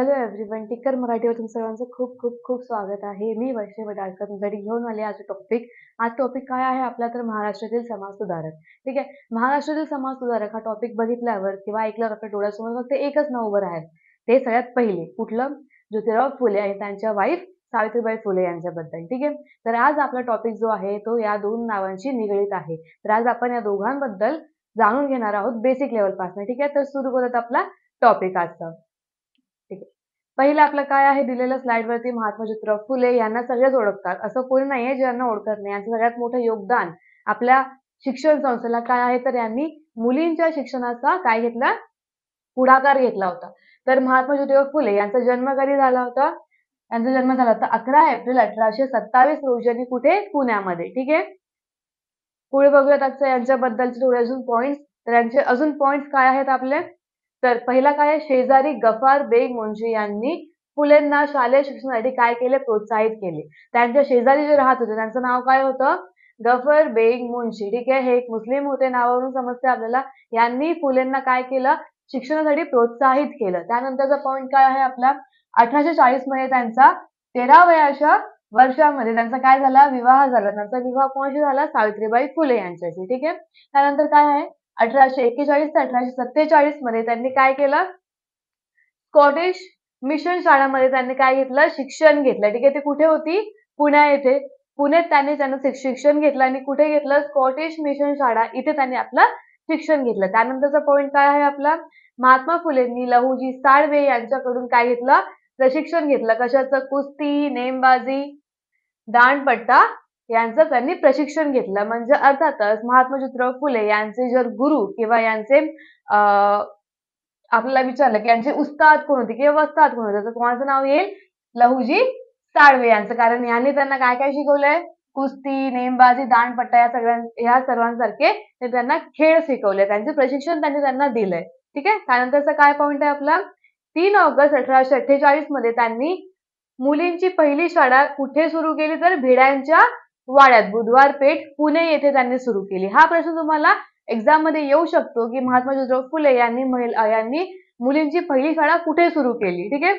Hello everyone टिकर मराठीवर तुमचं सर्वांचं खूप खूप खूप स्वागत आहे. मी वैष्णव वडाळकर तुमच्यासाठी घेऊन आले आज टॉपिक आज टॉपिक काय आहे? आपला तर महाराष्ट्रातील समाज सुधारक. ठीक आहे? महाराष्ट्रातील समाज सुधारक हा टॉपिक बघितल्यावर किंवा ऐकल्यावर आपल्या डोळ्यासमोर फक्त एकच नाव उभं राहील. ते सगळ्यात पहिले कुठलं? ज्योतिराव फुले आणि त्यांच्या वाईफ सावित्रीबाई फुले यांच्याबद्दल. ठीक आहे? तर आज आपला टॉपिक जो आहे तो या दोन नावांशी निगडीत आहे. तर आज आपण या दोघांबद्दल जाणून घेणार आहोत बेसिक लेवलपासून ठीक आहे? तर सुरू करत आपला टॉपिक आजचा. पहिलं आपलं काय आहे? दिलेलं स्लाइडवरती महात्मा ज्योतिराव फुले यांना सगळेच ओळखतात असं कोणी नाहीये ज्यांना ओळखत नाही. यांचं सगळ्यात मोठं योगदान आपल्या शिक्षण संस्थेला काय आहे? तर यांनी मुलींच्या शिक्षणाचा काय घेतला? पुढाकार घेतला होता. तर महात्मा ज्योतिराव फुले यांचा जन्म कधी झाला होता? यांचा जन्म झाला होता अकरा एप्रिल अठराशे सत्तावीस रोजी कुठे? पुण्यामध्ये. ठीक आहे? पुढे बघूयात आजचं यांच्याबद्दलचे थोडे अजून पॉईंट्स तर यांचे अजून पॉईंट्स काय आहेत आपले? तर पहिला काय आहे? शेजारी गफार बेग मुंशी यांनी फुलेंना शालेय शिक्षणासाठी काय केले? प्रोत्साहित केले. त्यांच्या शेजारी जे राहत होते त्यांचं नाव काय होतं? गफर बेग मुंशी. ठीक आहे? हे एक मुस्लिम होते नावावरून समजते आपल्याला. यांनी फुलेंना काय केलं? शिक्षणासाठी प्रोत्साहित केलं. त्यानंतरचा पॉईंट काय आहे आपला? अठराशे चाळीसमध्ये त्यांचा तेरा वयाच्या वर्षामध्ये त्यांचा काय झाला? विवाह झाला. त्यांचा विवाह कोणाशी झाला? सावित्रीबाई फुले यांच्याशी. ठीक आहे? त्यानंतर काय आहे? अठराशे एक्केचाळीस ते अठराशे सत्तेचाळीसमध्ये त्यांनी काय केलं? स्कॉटिश मिशन शाळामध्ये त्यांनी काय घेतलं? शिक्षण घेतलं. ठीक आहे ते कुठे होती? पुण्या येथे. पुण्यात त्यांनी त्यांना शिक्षण घेतलं आणि कुठे घेतलं? स्कॉटिश मिशन शाळा. इथे त्यांनी आपलं शिक्षण घेतलं. त्यानंतरचा पॉईंट काय आहे आपला? महात्मा फुलेंनी लहूजी साळवे यांच्याकडून काय घेतलं? प्रशिक्षण घेतलं. कशाचं? कुस्ती नेमबाजी दांडपट्टा यांचं त्यांनी प्रशिक्षण घेतलं. म्हणजे अर्थातच महात्मा ज्योतिराव फुले यांचे जर गुरु किंवा यांचे आपल्याला विचारलं की यांचे उस्ताद कोण होते किंवा वस्ताद कोण होते तर कोणाचं नाव येईल लहूजी साळवे यांचं. कारण यांनी त्यांना काय काय शिकवलंय? कुस्ती नेमबाजी दांडपट्टा या सगळ्यां या सर्वांसारखे ते त्यांना खेळ शिकवले. त्यांचे प्रशिक्षण त्यांनी त्यांना दिलंय. ठीक आहे? त्यानंतरचा काय पॉईंट आहे आपला? तीन ऑगस्ट अठराशे अठ्ठेचाळीसमध्ये त्यांनी मुलींची पहिली शाळा कुठे सुरू केली? तर भिड्यांच्या वाड्यात बुधवार पेठ पुणे येथे त्यांनी सुरू केली. हा प्रश्न तुम्हाला एक्झाममध्ये येऊ शकतो की महात्मा ज्योतिराव फुले यांनी महिला यांनी मुलींची पहिली शाळा कुठे सुरू केली? ठीक आहे?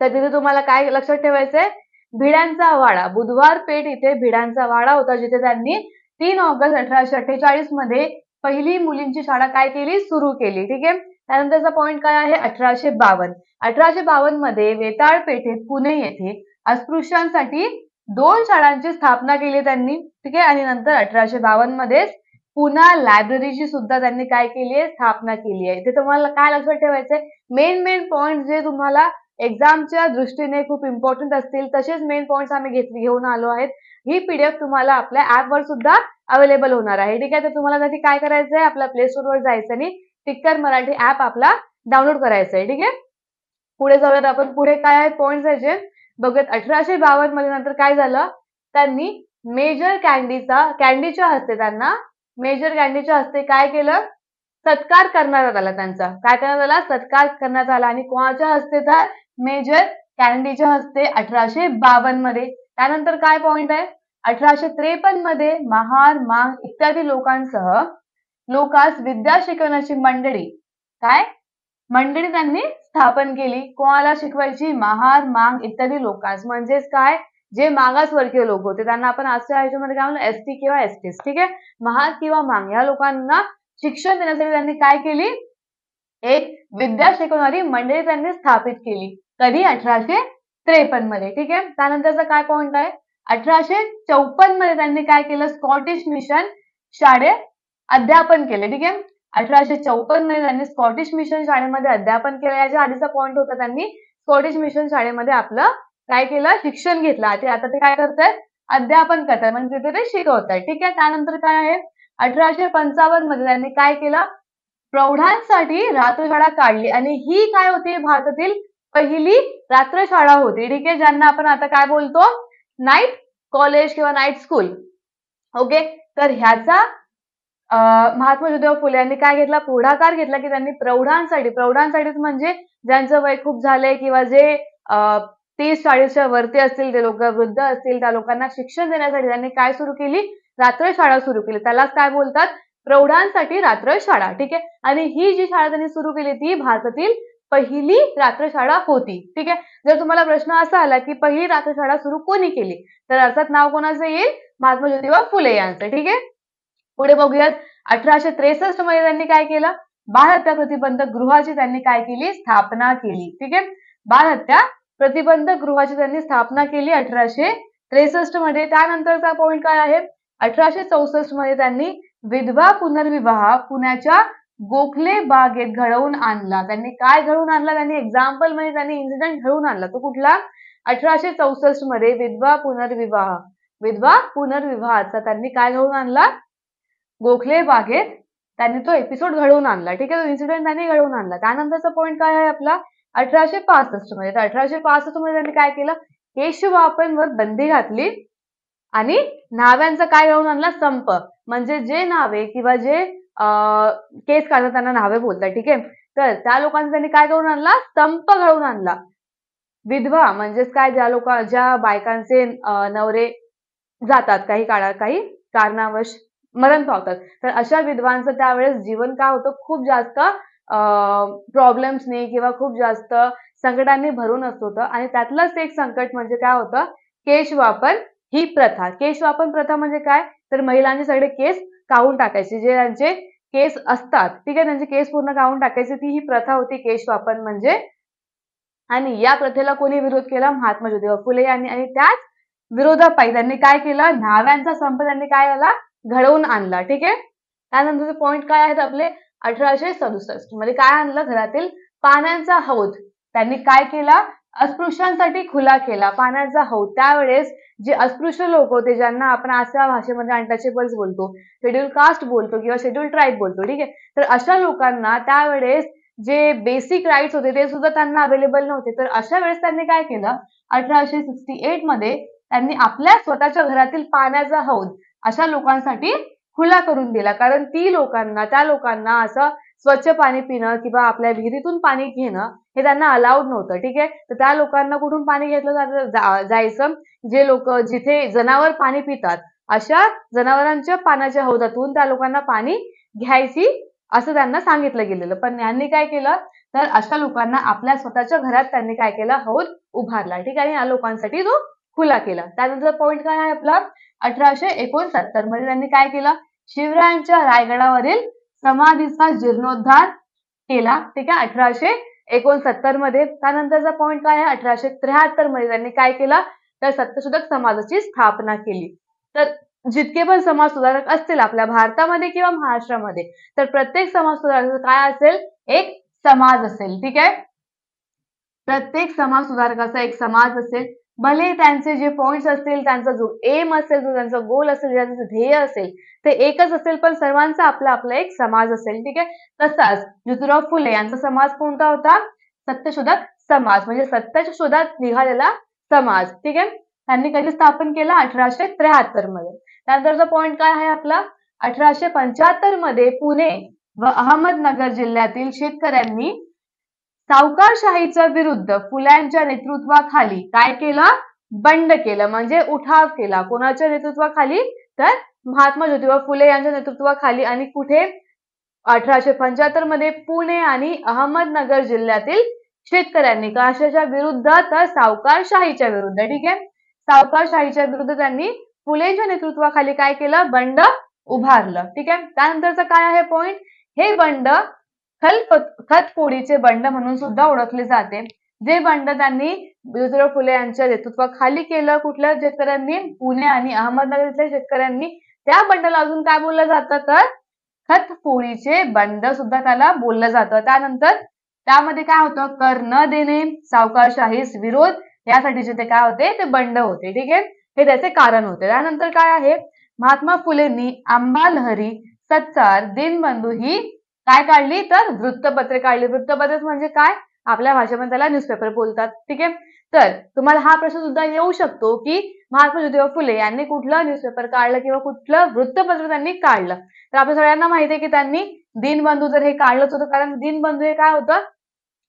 तर तिथे तुम्हाला काय लक्षात ठेवायचंय? भिड्यांचा वाडा. बुधवार पेठ इथे भिड्यांचा वाडा होता जिथे त्यांनी तीन ऑगस्ट अठराशे अठ्ठेचाळीसमध्ये पहिली मुलींची शाळा काय केली? सुरू केली. ठीक आहे? त्यानंतरचा पॉईंट काय आहे? अठराशे बावन्न. अठराशे बावन्नमध्ये वेताळ पेठेत पुणे येथे अस्पृश्यांसाठी दोन शाळांची स्थापना केली त्यांनी ठीक आहे? आणि नंतर अठराशे बावन्न मध्येच पुन्हा लायब्ररीची सुद्धा त्यांनी काय केली आहे? स्थापना केली आहे. ते तुम्हाला काय लक्षात ठेवायचंय मेन मेन पॉईंट जे तुम्हाला एक्झामच्या दृष्टीने खूप इम्पॉर्टंट असतील तसेच मेन पॉईंट्स आम्ही घेतली घेऊन आलो आहेत. ही पीडीएफ तुम्हाला आपल्या ऍपवर सुद्धा अवेलेबल होणार आहे. ठीक आहे? तर तुम्हाला त्यासाठी काय करायचं आहे? आपल्या प्ले स्टोरवर जायचं आणि टिक्कर मराठी ऍप आपला डाउनलोड करायचं आहे. ठीक आहे? पुढे जाऊयात आपण. पुढे काय आहेत? पॉइंट्स जे. बघत अठराशे बावन्नमध्ये नंतर काय झालं? त्यांनी मेजर कॅन्डीचा कॅन्डीच्या हस्ते त्यांना मेजर कॅन्डीच्या हस्ते काय केलं? सत्कार करण्यात आला त्यांचा. काय करण्यात आला? सत्कार करण्यात आला. आणि कोणाच्या हस्ते तर? मेजर कॅन्डीच्या हस्ते अठराशे बावन्नमध्ये. त्यानंतर काय पॉइंट आहे? अठराशे त्रेपन्नमध्ये महार मांग इत्यादी लोकांसह लोकांस विद्या शिकवण्याची मंडळी काय? मंडळी त्यांनी स्थापन केली. कोणाला शिकवायची? महार मांग इत्यादी लोकांस म्हणजेच काय? जे मागासवर्गीय लोक होते. त्यांना आपण आजच्या ह्याच्यामध्ये काय म्हणतो एस टी किंवा एसटी ठीक आहे? महार किंवा मांग. या लोकांना शिक्षण देण्यासाठी त्यांनी काय केली? एक विद्या शिकवणारी मंडळी त्यांनी स्थापित केली. कधी? अठराशे त्रेपन्नमध्ये. ठीक आहे? त्यानंतरचा काय पॉइंट आहे? अठराशे चौपन्नमध्ये त्यांनी काय केलं? स्कॉटिश मिशन शाळेत अध्यापन केले. ठीक आहे? अठराशे चौपन्नमध्ये त्यांनी स्कॉटिश मिशन शाळेमध्ये अध्यापन केलं. याच्या आधीचा पॉईंट होता त्यांनी स्कॉटिश मिशन शाळेमध्ये आपलं काय केलं? शिक्षण घेतलं. ते आता ते काय करतायत अध्यापन करतात म्हणजे तिथे ते शिकवतात ठीक आहे? त्यानंतर काय आहे? अठराशे पंचावन्नमध्ये त्यांनी काय केलं? प्रौढांसाठी रात्रशाळा काढली. आणि ही काय होती? भारतातील पहिली रात्रशाळा होती. ठीक आहे? ज्यांना आपण आता काय बोलतो? नाईट कॉलेज किंवा नाईट स्कूल ओके तर ह्याचा महात्मा ज्योतिबा फुले यांनी काय घेतला? पुढाकार घेतला की त्यांनी प्रौढांसाठी प्रौढांसाठीच म्हणजे ज्यांचं वय खूप झालंय किंवा जे तीस चाळीसच्या वरती असतील ते लोक वृद्ध असतील त्या लोकांना शिक्षण देण्यासाठी त्यांनी काय सुरू केली? रात्रशाळा सुरू केली. त्यालाच काय बोलतात? प्रौढांसाठी रात्रशाळा ठीक आहे? आणि ही जी शाळा त्यांनी सुरू केली ती भारतातील पहिली रात्रशाळा होती. ठीक आहे? जर तुम्हाला प्रश्न असा आला की पहिली रात्रशाळा सुरू कोणी केली? तर अर्थात नाव कोणाचं येईल? महात्मा ज्योतिबा फुले यांचं. ठीक आहे? पुढे बघूयात. अठराशे त्रेसष्टमध्ये त्यांनी काय केलं? बाल हत्या प्रतिबंधक गृहाची त्यांनी काय केली? स्थापना केली. ठीक आहे? बालहत्या प्रतिबंधक गृहाची त्यांनी स्थापना केली अठराशे त्रेसष्टमध्ये. त्यानंतरचा पॉईंट काय आहे? अठराशे चौसष्टमध्ये त्यांनी विधवा पुनर्विवाह पुण्याच्या गोखले बागेत घडवून आणला. त्यांनी काय घडवून आणला? त्यांनी एक्झाम्पलमध्ये त्यांनी इन्सिडेंट घडवून आणला. तो कुठला? अठराशे चौसष्टमध्ये विधवा पुनर्विवाह. विधवा पुनर्विवाहाचा त्यांनी काय घडवून आणला? गोखले बागेत त्यांनी तो एपिसोड घडवून आणला. ठीक आहे? तो इन्सिडेंट त्यांनी घडवून आणला. त्यानंतरचा पॉईंट काय आहे आपला? अठराशे पासष्टमध्ये. तर अठराशे पासष्टमध्ये त्यांनी काय केलं? केशवापनवर बंदी घातली आणि नाव्यांचा काय घडवून आणला? संप. म्हणजे जे नावे किंवा जे केस काढतात त्यांना नावे बोलतात. ठीक आहे? तर त्या लोकांचा त्यांनी काय घडवून आणला? संप घडवून आणला. विधवा म्हणजेच काय? ज्या लोक ज्या बायकांचे नवरे जातात काही काळात काही कारणावश. मरण पावतात. तर अशा विधवांचं त्यावेळेस जीवन काय होतं? खूप जास्त प्रॉब्लेम्सनी किंवा खूप जास्त संकटांनी भरून असत होतं. आणि त्यातलंच एक संकट म्हणजे काय होतं? केशवापन ही प्रथा. केशवापन प्रथा म्हणजे काय? तर महिलांचे सगळे केस काढून टाकायचे. जे त्यांचे केस असतात ठीक आहे त्यांचे केस पूर्ण काढून टाकायचे. ती ही प्रथा होती केशवापन म्हणजे. आणि या प्रथेला कोणी विरोध केला? महात्मा ज्योतिबा फुले यांनी. आणि त्याच विरोधापायी त्यांनी काय केलं? न्हाव्यांचा संप त्यांनी काय आला घडवून आणला ठीक आहे? त्यानंतरचे पॉईंट काय आहेत आपले? अठराशे सदुसष्ट. मध्ये काय आणलं? घरातील पाण्याचा हौद. त्यांनी काय केला? अस्पृश्यांसाठी खुला केला. पाण्याचा हौद. त्यावेळेस जे अस्पृश्य लोक होते ज्यांना आपण अशा भाषेमध्ये अनटचेबल्स बोलतो शेड्यूल कास्ट बोलतो किंवा शेड्यूल ट्राईब बोलतो ठीक आहे? तर अशा लोकांना त्यावेळेस जे बेसिक राईट्स होते ते सुद्धा त्यांना अवेलेबल नव्हते. तर अशा वेळेस त्यांनी काय केलं? अठराशे सिक्स्टी एटमध्ये त्यांनी आपल्या स्वतःच्या घरातील पाण्याचा हौद अशा लोकांसाठी खुला करून दिला. कारण ती लोकांना त्या लोकांना असं स्वच्छ पाणी पिणं किंवा आपल्या विहिरीतून पाणी घेणं हे त्यांना अलाउड नव्हतं. ठीक आहे? तर त्या लोकांना कुठून पाणी घेतलं जायचं? जे लोक जिथे जनावर पाणी पितात अशा जनावरांच्या पाण्याच्या हौदातून त्या लोकांना पाणी घ्यायची असं त्यांना सांगितलं गेलेलं. पण यांनी काय केलं? तर अशा लोकांना आपल्या स्वतःच्या घरात त्यांनी काय केलं? हौद उभारला. ठीक आहे? आणि या लोकांसाठी तो खुला केला. त्यानंतर पॉइंट काय आहे आपला? अठराशे एकोणसत्तरमध्ये त्यांनी काय केलं? शिवरायांच्या रायगडावरील समाधीचा जीर्णोद्धार केला. ठीक आहे? अठराशे एकोणसत्तरमध्ये. त्यानंतरचा पॉईंट काय आहे? अठराशे त्र्याहत्तरमध्ये त्यांनी काय केलं? तर सत्यशोधक समाजाची स्थापना केली. तर जितके पण समाज सुधारक असतील आपल्या भारतामध्ये किंवा महाराष्ट्रामध्ये तर प्रत्येक समाज सुधारक काय असेल? एक समाज असेल. ठीक आहे? प्रत्येक समाज सुधारकाचा एक समाज असेल. भले त्यांचे जे पॉइंट्स असतील त्यांचा जो एम असेल जो त्यांचा गोल असेल त्यांचं ध्येय असेल ते एकच असेल पण सर्वांचा आपला आपला एक समाज असेल ठीक आहे? तसाच ज्योतिराव फुले यांचा समाज कोणता होता? सत्यशोधक समाज म्हणजे सत्याच्या शोधात निघालेला समाज ठीक आहे? त्यांनी कधी स्थापन केला? अठराशे त्र्याहत्तरमध्ये. त्यानंतरचा पॉइंट काय आहे आपला? अठराशे पंच्याहत्तरमध्ये पुणे व अहमदनगर जिल्ह्यातील शेतकऱ्यांनी सावकारशाहीच्या विरुद्ध फुल्यांच्या नेतृत्वाखाली काय केलं? बंड केलं. म्हणजे उठाव केला. कोणाच्या नेतृत्वाखाली? तर महात्मा ज्योतिबा फुले यांच्या नेतृत्वाखाली. आणि कुठे? अठराशे पंच्याहत्तरमध्ये पुणे आणि अहमदनगर जिल्ह्यातील शेतकऱ्यांनी कशाच्या विरुद्ध तर सावकारशाहीच्या विरुद्ध. ठीक आहे? सावकारशाहीच्या विरुद्ध त्यांनी फुलेच्या नेतृत्वाखाली काय केलं? बंड उभारलं. ठीक आहे? त्यानंतरचं काय आहे पॉइंट हे बंड खल खतफोडीचे बंड म्हणून सुद्धा ओळखले जाते. जे बंड त्यांनी ज्योतिराव फुले यांच्या नेतृत्वाखाली केलं कुठल्या शेतकऱ्यांनी? पुणे आणि अहमदनगर इथल्या शेतकऱ्यांनी. त्या बंडला अजून काय बोललं जातं? तर खतफोडीचे बंड सुद्धा त्याला बोललं जातं. त्यानंतर त्यामध्ये काय होतं? कर न देणे सावकारशाहीस विरोध यासाठीचे ते काय होते? ते बंड होते. ठीक आहे? हे त्याचे कारण होते. त्यानंतर काय आहे? महात्मा फुलेंनी आंबा लहरी सत्सार दिनबंधू ही काय काढली? तर वृत्तपत्रे काढली. वृत्तपत्र म्हणजे काय? आपल्या भाषेमध्ये त्याला न्यूजपेपर बोलतात. ठीक आहे? तर तुम्हाला हा प्रश्न सुद्धा येऊ शकतो की महात्मा ज्योतिबा फुले यांनी कुठलं न्यूजपेपर काढलं किंवा कुठलं वृत्तपत्र त्यांनी काढलं? तर आपल्या सगळ्यांना माहिती आहे की त्यांनी दिनबंधू जर हे काढलंच होतं कारण दिनबंधू हे काय होतं?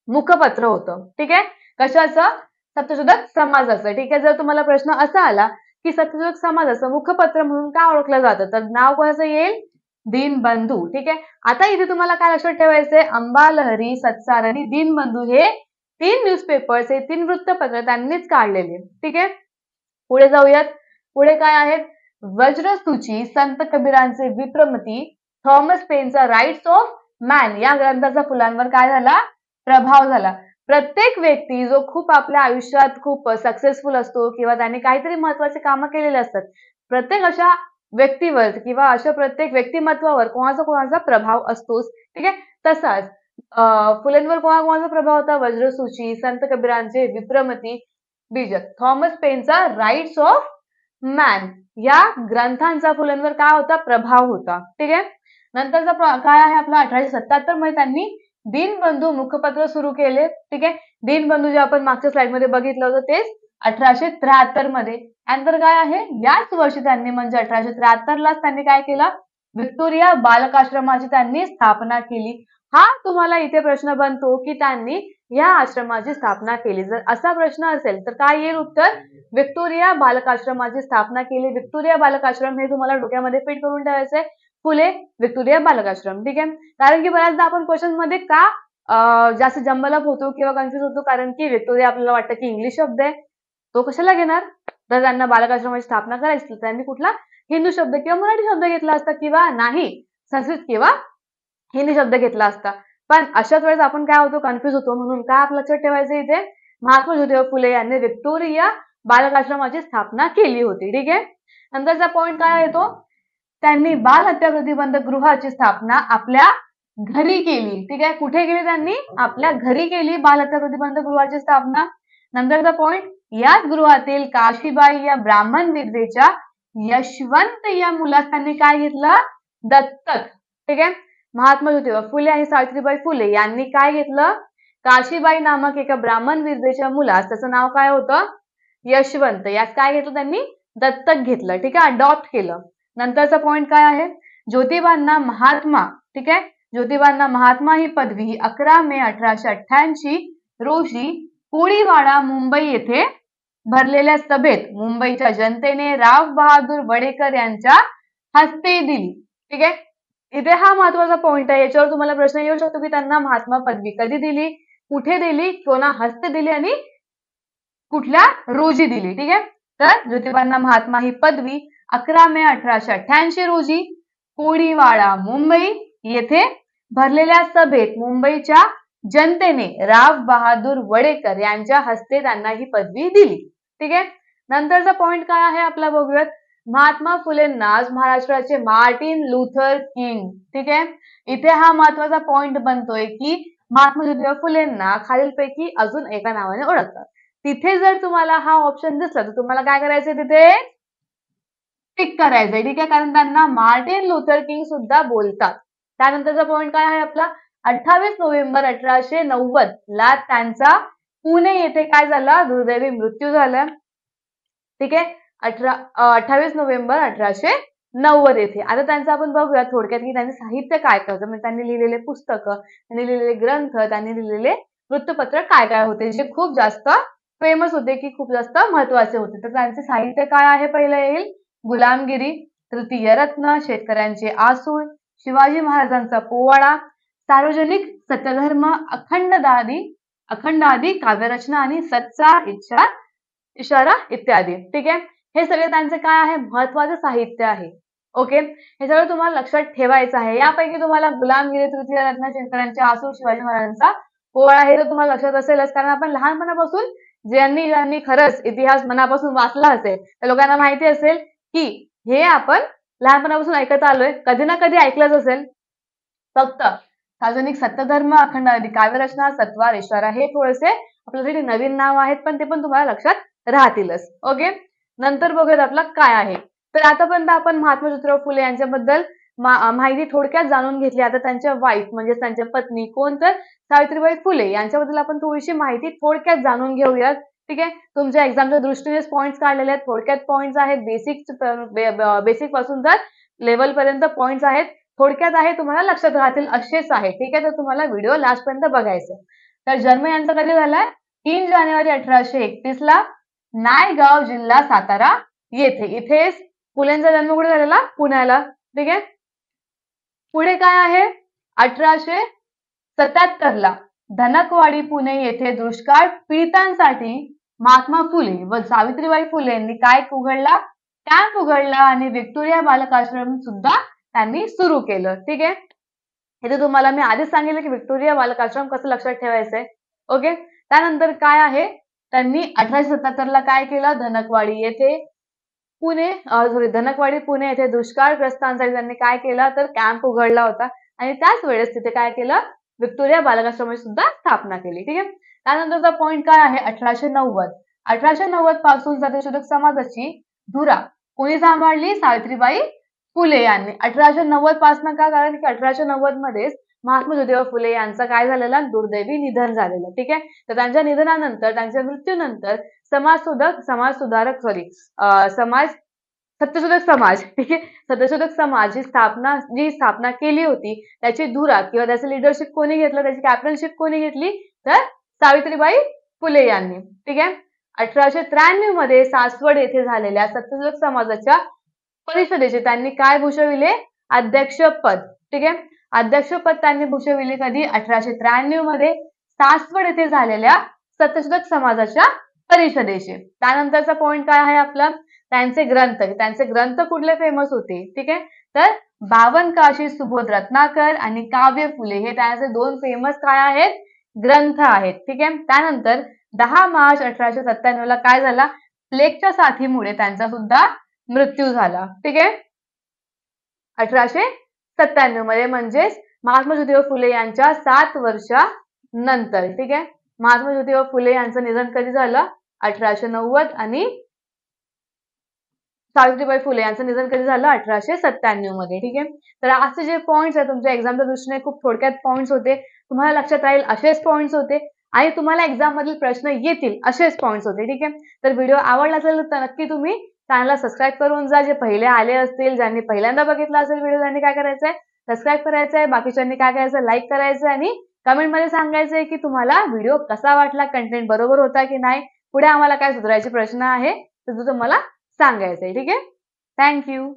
मुखपत्र होतं. ठीक आहे? कशाचं? सत्यशोधक समाजाचं. ठीक आहे? जर तुम्हाला प्रश्न असा आला की सत्यशोधक समाजाचं मुखपत्र म्हणून का ओळखलं जातं? तर नाव कोणाचं येईल? दीनबंधू ठीक आहे? आता इथे तुम्हाला काय लक्षात ठेवायचंय? अंबालहरी सत्सार आणि दीनबंधू हे तीन न्यूजपेपर्स हे तीन वृत्तपत्र त्यांनीच काढलेले ठीक आहे? पुढे जाऊयात. पुढे काय आहेत? वज्रस्तुची संत कबीरांचे विप्रमती थॉमस पेनचा राईट्स ऑफ मॅन या ग्रंथाचा फुलांवर काय झाला? प्रभाव झाला. प्रत्येक व्यक्ती जो खूप आपल्या आयुष्यात खूप सक्सेसफुल असतो किंवा त्याने काहीतरी महत्त्वाचे कामं केलेले असतात प्रत्येक अशा व्यक्तीवर किंवा अशा प्रत्येक व्यक्तिमत्वावर कोणाचा कोणाचा प्रभाव असतोच. ठीक आहे? तसाच फुलेंवर कोणा कोणाचा प्रभाव होता? वज्रसूची संत कबीरांचे विप्रमती बीजक. थॉमस पेनचा राईट्स ऑफ मॅन या ग्रंथांचा फुलेंवर काय होता? प्रभाव होता. ठीक आहे? नंतरचा काय आहे आपला? अठराशे सत्याहत्तरमध्ये त्यांनी दीनबंधू मुखपत्र सुरू केले. ठीक आहे? दीनबंधू जे आपण मागच्या स्लाइडमध्ये बघितलं होतं तेच अठराशे त्र्याहत्तरमध्ये. त्यानंतर काय आहे. याच वर्षी त्यांनी म्हणजे अठराशे त्र्याहत्तर लाच त्यांनी काय केलं? व्हिक्टोरिया बालकाश्रमाची त्यांनी स्थापना केली. हा तुम्हाला इथे प्रश्न बनतो की त्यांनी या आश्रमाची स्थापना केली. जर असा प्रश्न असेल तर काय येईल उत्तर? व्हिक्टोरिया बालकाश्रमाची स्थापना केली. व्हिक्टोरिया बालकाश्रम हे तुम्हाला डोक्यामध्ये फिट करून ठेवायचंय फुले व्हिक्टोरिया बालकाश्रम. ठीक आहे? कारण की बऱ्याचदा आपण क्वेश्चनमध्ये का जास्त जंबलप होतो किंवा कन्फ्युज होतो? कारण की व्हिक्टोरिया आपल्याला वाटतं की इंग्लिश शब्द आहे. तो कशाला घेणार? तर त्यांना बालकाश्रमाची स्थापना करायची त्यांनी कुठला हिंदू शब्द किंवा मराठी शब्द घेतला असता किंवा नाही संस्कृत किंवा हिंदी शब्द घेतला असता. पण अशाच वेळेस आपण काय होतो कन्फ्युज होतो. म्हणून काय आप लक्षात ठेवायचं इथे? महात्मा ज्योतिबा फुले यांनी व्हिक्टोरिया बालकाश्रमाची स्थापना केली होती. ठीक आहे? नंतरचा पॉइंट काय येतो त्यांनी बाल हत्या प्रतिबंधक गृहाची स्थापना आपल्या घरी केली. ठीक आहे? कुठे केली त्यांनी? आपल्या घरी केली बाल हत्या प्रतिबंधक गृहाची स्थापना. नंतरचा पॉइंट याच गृहातील काशीबाई या ब्राह्मण विद्येच्या यशवंत या मुलास त्यांनी काय घेतलं? दत्तक. ठीक आहे? महात्मा ज्योतिबा फुले आणि सावित्रीबाई फुले यांनी काय घेतलं? काशीबाई नामक एका ब्राह्मण विद्येच्या मुलास त्याचं नाव काय होतं? यशवंत. यात काय घेतलं त्यांनी? दत्तक घेतलं. ठीक आहे? अडॉप्ट केलं. नंतरचा पॉइंट काय आहे? ज्योतिबांना महात्मा. ठीक आहे? ज्योतिबांना महात्मा ही पदवी अकरा मे अठराशे अठ्ठ्याऐंशी रोजी कोळीवाडा मुंबई येथे भरलेल्या सभेत मुंबईच्या जनतेने राव बहादूर वडेकर यांच्या हस्ते दिली. ठीक आहे? इथे हा महत्त्वाचा पॉइंट आहे. याच्यावर तुम्हाला प्रश्न येऊ शकतो की त्यांना महात्मा पदवी कधी दिली कुठे दिली कोणा हस्ते दिली आणि कुठल्या रोजी दिली. ठीक आहे? तर ज्योतिबांना महात्मा ही पदवी अकरा मे अठराशे अठ्ठ्याऐंशी रोजी कोळीवाडा मुंबई येथे भरलेल्या सभेत मुंबईच्या जनतेने राव बहादूर वडेकर यांच्या हस्ते त्यांना ही पदवी दिली. ठीक आहे? नंतरचा पॉइंट काय आहे आपला बघूयात? महात्मा फुलेंना आज महाराष्ट्राचे मार्टिन लुथर किंग. ठीक आहे? इथे हा महत्त्वाचा पॉइंट बनतोय की महात्मा ज्योतिबा फुलेंना खालीलपैकी अजून एका नावाने ओळखतात. तिथे जर तुम्हाला हा ऑप्शन दिसला तर तुम्हाला काय करायचंय तिथे? टिक करायचंय. ठीक आहे? कारण त्यांना मार्टिन लुथर किंग सुद्धा बोलतात. त्यानंतरचा पॉइंट काय आहे आपला? अठ्ठावीस नोव्हेंबर अठराशे नव्वद ला त्यांचा पुणे येथे काय झाला? दुर्दैवी मृत्यू झाला. ठीक आहे? अठरा अठ्ठावीस नोव्हेंबर अठराशे नव्वद येथे. आता त्यांचं आपण बघूया थोडक्यात की त्यांनी साहित्य काय करतं म्हणजे त्यांनी लिहिलेले पुस्तकं त्यांनी लिहिलेले ग्रंथ त्यांनी लिहिलेले वृत्तपत्र काय काय होते? जे खूप जास्त फेमस होते की खूप जास्त महत्त्वाचे होते. तर त्यांचे साहित्य काय आहे? पहिलं येईल. गुलामगिरी तृतीय रत्न शेतकऱ्यांचे आसूळ शिवाजी महाराजांचा पोवाडा सार्वजनिक सत्यधर्म अखंडदादी अखंडादी काव्यरचना आणि सच्चा इच्छा इशारा इत्यादी. ठीक आहे? हे सगळे त्यांचे काय आहे? महत्वाचं साहित्य आहे. ओके? हे सगळं तुम्हाला लक्षात ठेवायचं आहे. यापैकी तुम्हाला गुलामगिरी तृतीय रत्न शेतकऱ्यांचे आसूर शिवाजी महाराजांचा पोवाळा हे तर तुम्हाला लक्षात असेलच. कारण आपण लहानपणापासून ज्यांनी ज्यांनी खरंच इतिहास मनापासून वाचला असेल त्या लोकांना माहिती असेल की हे आपण लहानपणापासून ऐकत आलोय. कधी ना कधी ऐकलंच असेल. फक्त सार्वजनिक सत्यधर्म अखंड काव्यरचना सत्वार इशारा हे थोडेसे आपल्यासाठी नवीन नाव आहेत पण ते पण तुम्हाला लक्षात राहतीलच. ओके नंतर बघूयात आपला काय आहे. तर आतापर्यंत आपण महात्मा ज्योतिराव फुले यांच्याबद्दल माहिती थोडक्यात जाणून घेतली. आता त्यांच्या वाईफ म्हणजे त्यांच्या पत्नी कोण तर? सावित्रीबाई फुले. यांच्याबद्दल आपण थोडीशी माहिती थोडक्यात जाणून घेऊयात. ठीक आहे? तुमच्या एक्झामच्या दृष्टीने पॉईंट्स काढलेले आहेत. थोडक्यात पॉईंट्स आहेत. बेसिक बेसिकपासून तर लेवल पर्यंत पॉईंट्स आहेत. थोडक्यात आहे तुम्हाला लक्षात राहतील असेच आहे. ठीक आहे तर तुम्हाला व्हिडिओ लास्ट पर्यंत बघायचं तर जन्म यांचा कधी झालाय? तीन जानेवारी अठराशे एकतीस ला नायगाव जिल्हा सातारा येथे. इथेच फुलेंचा जन्म कुठे झालेला? पुण्याला. ठीक आहे? पुढे काय आहे? अठराशे सत्याहत्तर ला धनकवाडी पुणे येथे दुष्काळ पीडितांसाठी महात्मा फुले व सावित्रीबाई फुले यांनी काय उघडला? कॅम्प उघडला आणि व्हिक्टोरिया बालकाश्रम सुद्धा त्यांनी सुरू केलं. ठीक आहे? इथे तुम्हाला मी आधीच सांगितलं की व्हिक्टोरिया बालकाश्रम कसं लक्षात ठेवायचंय. ओके? त्यानंतर काय आहे? त्यांनी अठराशे सत्याहत्तर ला काय केलं? धनकवाडी येथे पुणे सॉरी धनकवाडी पुणे येथे दुष्काळग्रस्तांसाठी त्यांनी काय केलं? तर कॅम्प उघडला होता. आणि त्याच वेळेस तिथे काय केलं? व्हिक्टोरिया बालकाश्रमाची सुद्धा स्थापना केली. ठीक आहे? त्यानंतरचा पॉईंट काय आहे? अठराशे नव्वद. अठराशे नव्वदपासून सत्यशोधक समाजाची धुरा. कोणी सांभाळली? सावित्रीबाई फुले यांनी. अठराशे नव्वद पासनं का? कारण की अठराशे नव्वद मध्येच महात्मा ज्योतिबा फुले यांचं काय झालेलं? दुर्दैवी निधन झालेलं. ठीक आहे? तर त्यांच्या निधनानंतर त्यांच्या मृत्यूनंतर समाजशोधक समाज सुधारक सॉरी समाज सत्यशोधक समाज ठीक आहे? सत्यशोधक समाज ही स्थापना जी स्थापना केली होती त्याची धुरा किंवा त्याचं लिडरशिप कोणी घेतलं? त्याची कॅप्टनशिप कोणी घेतली? तर सावित्रीबाई फुले यांनी. ठीक आहे? अठराशे त्र्याण्णवमध्ये सासवड येथे झालेल्या सत्यशोधक समाजाच्या परिषदेचे. त्यांनी काय भूषविले? अध्यक्षपद. ठीक आहे? अध्यक्षपद त्यांनी भूषविले कधी? अठराशे त्र्याण्णवमध्ये सासवड येथे झालेल्या सत्यशोधक समाजाच्या परिषदेचे. त्यानंतरचा पॉइंट काय आहे आपला? त्यांचे ग्रंथ. त्यांचे ग्रंथ कुठले फेमस होते? ठीक आहे? तर बावन काशी सुबोध रत्नाकर आणि काव्य फुले हे त्यांचे दोन फेमस काय आहेत? ग्रंथ आहेत. ठीक आहे? त्यानंतर दहा मार्च अठराशे सत्त्याण्णव ला काय झाला? प्लेगच्या साथीमुळे त्यांचा सुद्धा मृत्यू झाला. ठीक आहे? अठराशे सत्त्याण्णवमध्ये म्हणजेच महात्मा ज्योतिबा फुले यांच्या सात वर्षानंतर. ठीक आहे? महात्मा ज्योतिबा फुले यांचं निधन कधी झालं? अठराशे नव्वद आणि सावित्रीबाई फुले यांचं निधन कधी झालं? अठराशे सत्त्याण्णवमध्ये. ठीक आहे? तर असे जे पॉईंट्स आहेत तुमच्या एक्झामच्या दृष्टीने खूप थोडक्यात पॉईंट्स होते. तुम्हाला लक्षात राहील असेच पॉईंट्स होते आणि तुम्हाला एक्झाम मधील प्रश्न येतील असेच पॉईंट्स होते. ठीक आहे? तर व्हिडिओ आवडला असेल तर नक्की तुम्ही चॅनलला सबस्क्राईब करून जा. जे पहिले आले असतील ज्यांनी पहिल्यांदा बघितला असेल व्हिडिओ त्यांनी काय करायचंय? सबस्क्राईब करायचंय. बाकीच्यांनी काय करायचं लाईक करायचं आणि कमेंटमध्ये सांगायचंय की तुम्हाला व्हिडिओ कसा वाटला? कंटेंट बरोबर होता की नाही? पुढे आम्हाला काय सुधारायचे प्रश्न आहे तर तुम्हाला सांगायचंय. ठीक आहे? थँक्यू